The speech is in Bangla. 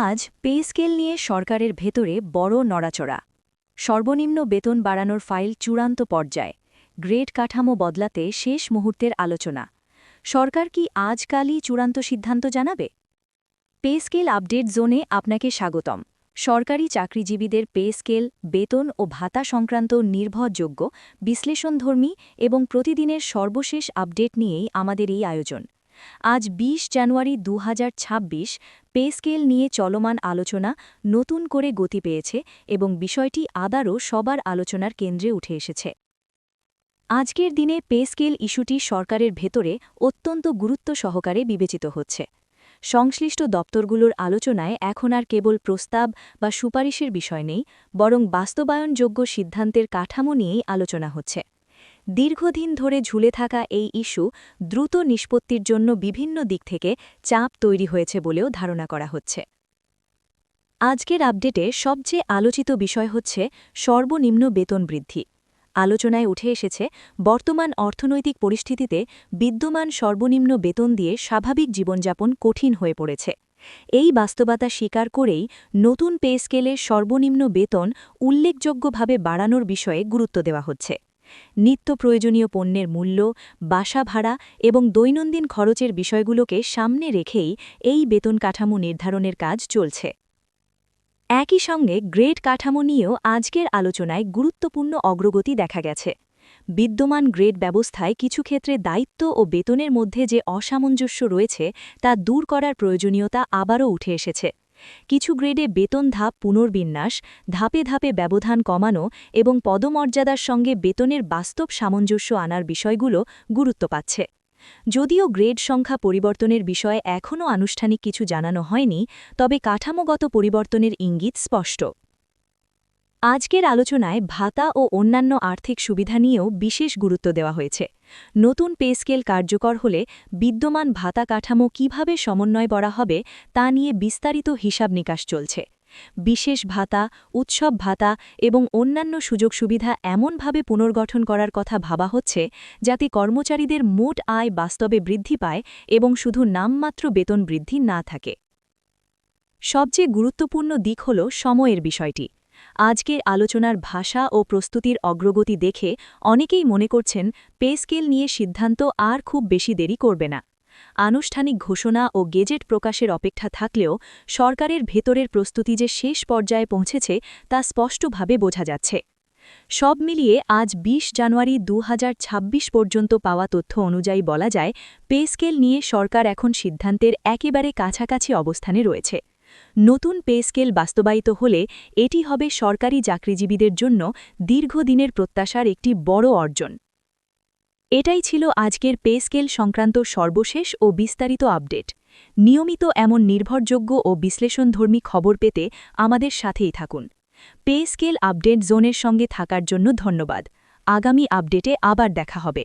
আজ পে স্কেল নিয়ে সরকারের ভেতরে বড় নড়াচড়া। সর্বনিম্ন বেতন বাড়ানোর ফাইল চূড়ান্ত পর্যায়ে। গ্রেড কাঠামো বদলাতে শেষ মুহূর্তের আলোচনা। সরকার কি আজকালই চূড়ান্ত সিদ্ধান্ত জানাবে? পে স্কেল আপডেট জোনে আপনাকে স্বাগতম। সরকারি চাকরিজীবীদের পে স্কেল, বেতন ও ভাতা সংক্রান্ত নির্ভরযোগ্য, বিশ্লেষণধর্মী এবং প্রতিদিনের সর্বশেষ আপডেট নিয়েই আমাদের এই আয়োজন। আজ ২০ জানুয়ারি দু হাজার ছাব্বিশ, পে স্কেল নিয়ে চলমান আলোচনা নতুন করে গতি পেয়েছে এবং বিষয়টি আদারও সবার আলোচনার কেন্দ্রে উঠে এসেছে। আজকের দিনে পে স্কেল ইস্যুটি সরকারের ভেতরে অত্যন্ত গুরুত্ব সহকারে বিবেচিত হচ্ছে। সংশ্লিষ্ট দপ্তরগুলোর আলোচনায় এখন আর কেবল প্রস্তাব বা সুপারিশের বিষয় নেই, বরং বাস্তবায়নযোগ্য সিদ্ধান্তের কাঠামো নিয়েই আলোচনা হচ্ছে। দীর্ঘদিন ধরে ঝুলে থাকা এই ইস্যু দ্রুত নিষ্পত্তির জন্য বিভিন্ন দিক থেকে চাপ তৈরি হয়েছে বলেও ধারণা করা হচ্ছে। আজকের আপডেটে সবচেয়ে আলোচিত বিষয় হচ্ছে সর্বনিম্ন বেতন বৃদ্ধি। আলোচনায় উঠে এসেছে, বর্তমান অর্থনৈতিক পরিস্থিতিতে বিদ্যমান সর্বনিম্ন বেতন দিয়ে স্বাভাবিক জীবনযাপন কঠিন হয়ে পড়েছে। এই বাস্তবতা স্বীকার করেই নতুন পে স্কেলের সর্বনিম্ন বেতন উল্লেখযোগ্যভাবে বাড়ানোর বিষয়ে গুরুত্ব দেওয়া হচ্ছে। নিত্য প্রয়োজনীয় পণ্যের মূল্য, বাসা ভাড়া এবং দৈনন্দিন খরচের বিষয়গুলোকে সামনে রেখেই এই বেতন কাঠামো নির্ধারণের কাজ চলছে। একই সঙ্গে গ্রেড কাঠামো নিয়েও আজকের আলোচনায় গুরুত্বপূর্ণ অগ্রগতি দেখা গেছে। বিদ্যমান গ্রেড ব্যবস্থায় কিছু ক্ষেত্রে দায়িত্ব ও বেতনের মধ্যে যে অসামঞ্জস্য রয়েছে তা দূর করার প্রয়োজনীয়তা আবারও উঠে এসেছে। কিছু গ্রেডে বেতন ধাপ পুনর্বিন্যাস, ধাপে ধাপে ব্যবধান কমানো এবং পদমর্যাদার সঙ্গে বেতনের বাস্তব সামঞ্জস্য আনার বিষয়গুলো গুরুত্ব পাচ্ছে। যদিও গ্রেড সংখ্যা পরিবর্তনের বিষয়ে এখনও আনুষ্ঠানিক কিছু জানানো হয়নি, তবে কাঠামোগত পরিবর্তনের ইঙ্গিত স্পষ্ট। আজকের আলোচনায় ভাতা ও অন্যান্য আর্থিক সুবিধা নিয়েও বিশেষ গুরুত্ব দেওয়া হয়েছে। নতুন পে স্কেল কার্যকর হলে বিদ্যমান ভাতা কাঠামো কীভাবে সমন্বয় করা হবে তা নিয়ে বিস্তারিত হিসাব নিকাশ চলছে। বিশেষ ভাতা, উৎসব ভাতা এবং অন্যান্য সুযোগ সুবিধা এমনভাবে পুনর্গঠন করার কথা ভাবা হচ্ছে যাতে কর্মচারীদের মোট আয় বাস্তবে বৃদ্ধি পায় এবং শুধু নামমাত্র বেতন বৃদ্ধি না থাকে। সবচেয়ে গুরুত্বপূর্ণ দিক হল সময়ের বিষয়টি। আজকের আলোচনার ভাষা ও প্রস্তুতির অগ্রগতি দেখে অনেকেই মনে করছেন পে স্কেল নিয়ে সিদ্ধান্ত আর খুব বেশি দেরি করবে না। আনুষ্ঠানিক ঘোষণা ও গেজেট প্রকাশের অপেক্ষা থাকলেও সরকারের ভেতরের প্রস্তুতি যে শেষ পর্যায়ে পৌঁছেছে তা স্পষ্টভাবে বোঝা যাচ্ছে। সব মিলিয়ে আজ ২০ জানুয়ারি দু হাজার ছাব্বিশ পর্যন্ত পাওয়া তথ্য অনুযায়ী বলা যায়, পে স্কেল নিয়ে সরকার এখন সিদ্ধান্তের একেবারে কাছাকাছি অবস্থানে রয়েছে। নতুন পে স্কেল বাস্তবায়িত হলে এটি হবে সরকারি চাকরিজীবীদের জন্য দীর্ঘদিনের প্রত্যাশার একটি বড় অর্জন। এটাই ছিল আজকের পে স্কেল সংক্রান্ত সর্বশেষ ও বিস্তারিত আপডেট। নিয়মিত এমন নির্ভরযোগ্য ও বিশ্লেষণধর্মী খবর পেতে আমাদের সাথেই থাকুন। পে স্কেল আপডেট জোনের সঙ্গে থাকার জন্য ধন্যবাদ। আগামী আপডেটে আবার দেখা হবে।